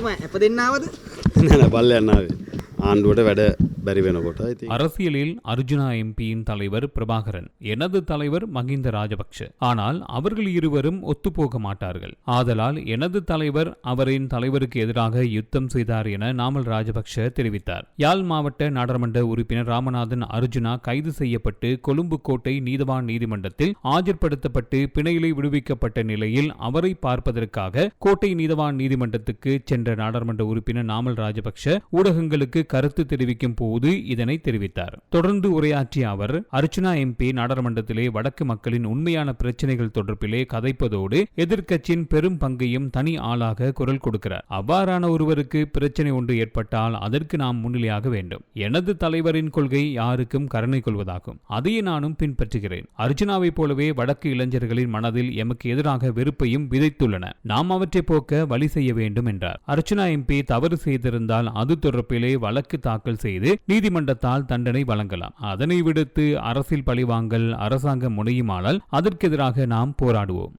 ඔබතුමා ඇප දෙන්නාවද? නෑ නෑ බල්ලයන් ආවේ. ආණ්ඩුවට වැඩ அரசியலில் அர்ஜுனா எம்பியின் தலைவர் பிரபாகரன் எனது தலைவர் மகிந்த ராஜபக்ஷ ஆனால் அவர்கள் இருவரும் ஒத்துப்போக மாட்டார்கள். ஆதலால் எனது தலைவர் அவரின் தலைவருக்கு எதிராக யுத்தம் செய்தார் என நாமல் ராஜபக்ஷ தெரிவித்தார். யாழ் மாவட்ட நாடாளுமன்ற உறுப்பினர் ராமநாதன் அர்ஜுனா கைது செய்யப்பட்டு கொழும்பு கோட்டை நீதவான் நீதிமன்றத்தில் ஆஜர்படுத்தப்பட்டு பிணையிலை விடுவிக்கப்பட்ட நிலையில் அவரை பார்ப்பதற்காக கோட்டை நீதவான் நீதிமன்றத்துக்கு சென்ற நாடாளுமன்ற உறுப்பினர் நாமல் ராஜபக்ஷ ஊடகங்களுக்கு கருத்து தெரிவிக்கும் போது இதனை தெரிவித்தார். தொடர்ந்து உரையாற்றிய அவர் அர்ச்சுனா எம்பி நாடாளுமன்றத்திலே வடக்கு மக்களின் உண்மையான பிரச்சனைகள் தொடர்பிலே கதைப்பதோடு எதிர்க்கட்சியின் பெரும் பங்கையும் தனி ஆளாக குரல் கொடுக்கிறார். அவ்வாறான ஒருவருக்கு பிரச்சனை ஒன்று ஏற்பட்டால் அதற்கு நாம் முன்னிலையாக வேண்டும். எனது தலைவரின் கொள்கை யாருக்கும் கருணை கொள்வதாகும். அதையே நானும் பின்பற்றுகிறேன். அர்ஜுனாவைப் போலவே வடக்கு இளைஞர்களின் மனதில் எமக்கு எதிராக வெறுப்பையும் விதைத்துள்ளன. நாம் அவற்றை போக்க வழி செய்ய வேண்டும் என்றார். அர்ச்சுனா எம்பி தவறு செய்திருந்தால் அது தொடர்பிலே வழக்கு தாக்கல் செய்து நீதிமன்றத்தால் தண்டனை வழங்கலாம். அதனை விடுத்து அரசியல் பழிவாங்கல் அரசாங்கம் முனையுமானால் அதற்கெதிராக நாம் போராடுவோம்.